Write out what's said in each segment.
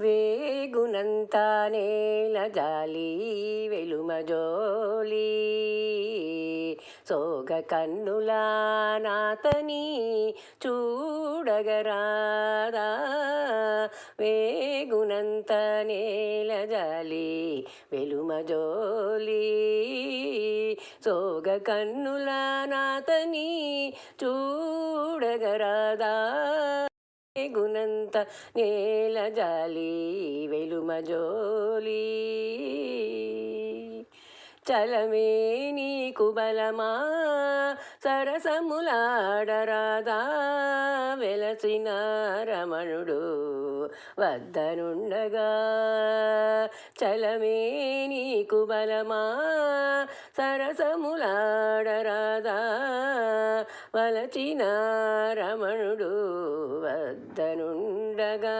వేగునంత నేల జాలి వెలుమజోలి సోగ కన్నులా నాతని చూడగరాదా? వేగునంత నేల జాలి వెలుమజోలి సోగ కన్నులా నాతని చూడగరాదా? గుణంత నేల జాలి వెలుమజోలీ చలమే నీకు బలమా? సరసములాడరాదా? వెలసిన రమణుడు వద్దనుండగా. చలమే నీకు బలమా? సరసములాడరాదా? వలచిన రమణుడు వద్దనుండగా.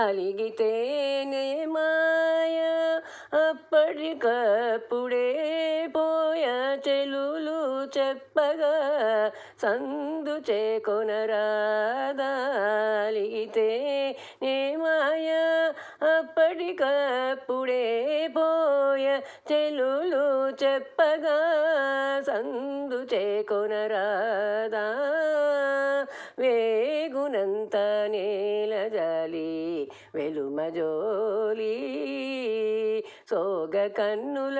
అలిగితేనే మాయ? అప్పటికప్పుడే పోయ చెలులు చెప్పగా సందు చేకొనరాదాలితే నే మాయ. అప్పటికప్పుడే పోయ చెలులు చెప్పగా సందు చేకొనరాదా వేగునంత నేల జాలి వెలుమజోలీ సోగ కన్నుల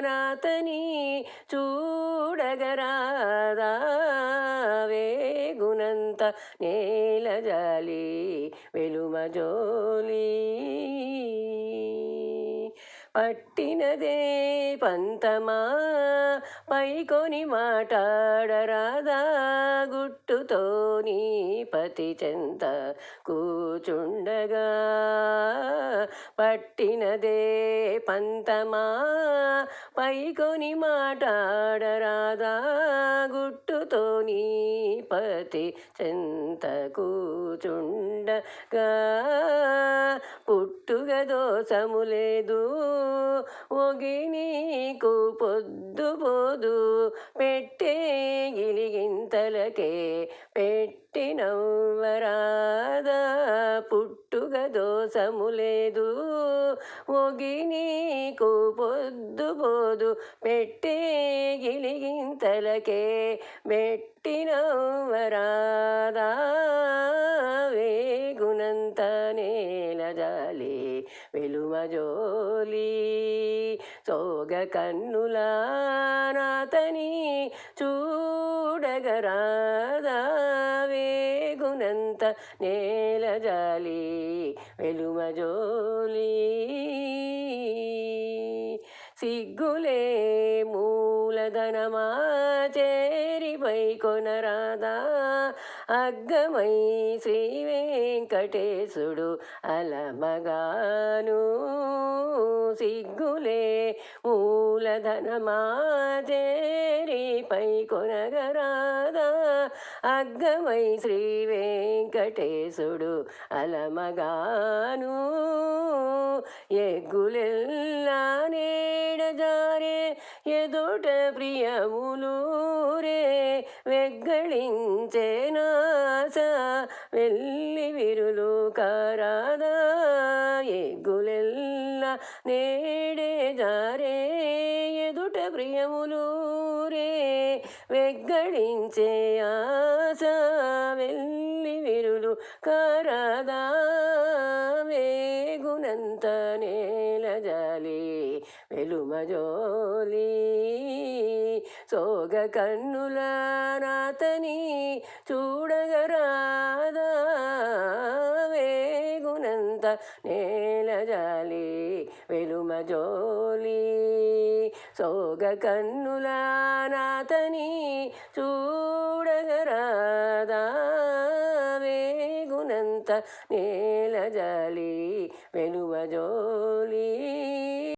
నాతని చూడగరాదా? వేగునంత నేల జాలి వెలుమజోలి పట్టినదే పంతమా? పైకొని మాట్లాడరాదా గుట్టుతో నీ పతి చెంత కూచుండగా? పట్టినదే పంతమా? పైకొని మాట్లాడరాదా గుట్టు నీ పతి చెంత కూచుండగా పుట్టుగ దోషము లేదు. ఒగి నీకు పొద్దు పోదు పెట్టే గిలిగి పెట్టి నవ్వరాదా పుట్టుగ దోషము లేదు ఒగి నీకు పొద్దు పోదు పెట్టే గిలిగింతలకే పెట్టి నవ్వరాదా వేగునంత నేల జాలి వెలుమజోలి సోగ కన్నుల నాతని చూడగరాదా వేగునంత నేల జాలి వెలుమజోలి. సిగ్గులే మూలధనమా చేరిపై కొనరాదా అగ్గమై శ్రీ వెంకటేశుడు అలమగాను. సిగ్గులే మూలధనమా చేరిపై కొనగరాదా అగ్గమై శ్రీ వెంకటేశుడు అలమగాను ఎగ్గులెల్లా నేడజారే ఎదుట ప్రియములూరే వెగ్గళించే నాస వెళ్ళి విరులు కారాదా? నేడే జారే ఎదుట ప్రియములూరే వెగ్గడించే ఆశ వెళ్ళి విరులు కరదా. వేగునంత నేల జాలి వెలుమజోలి సోగ కన్నుల నాతని చూడగరాదా. వే నేల జాలి వెలుమజోలి సోగ కన్నుల నాతని చూడగరాదా వేగునంత నేల జాలి వెలువజోలి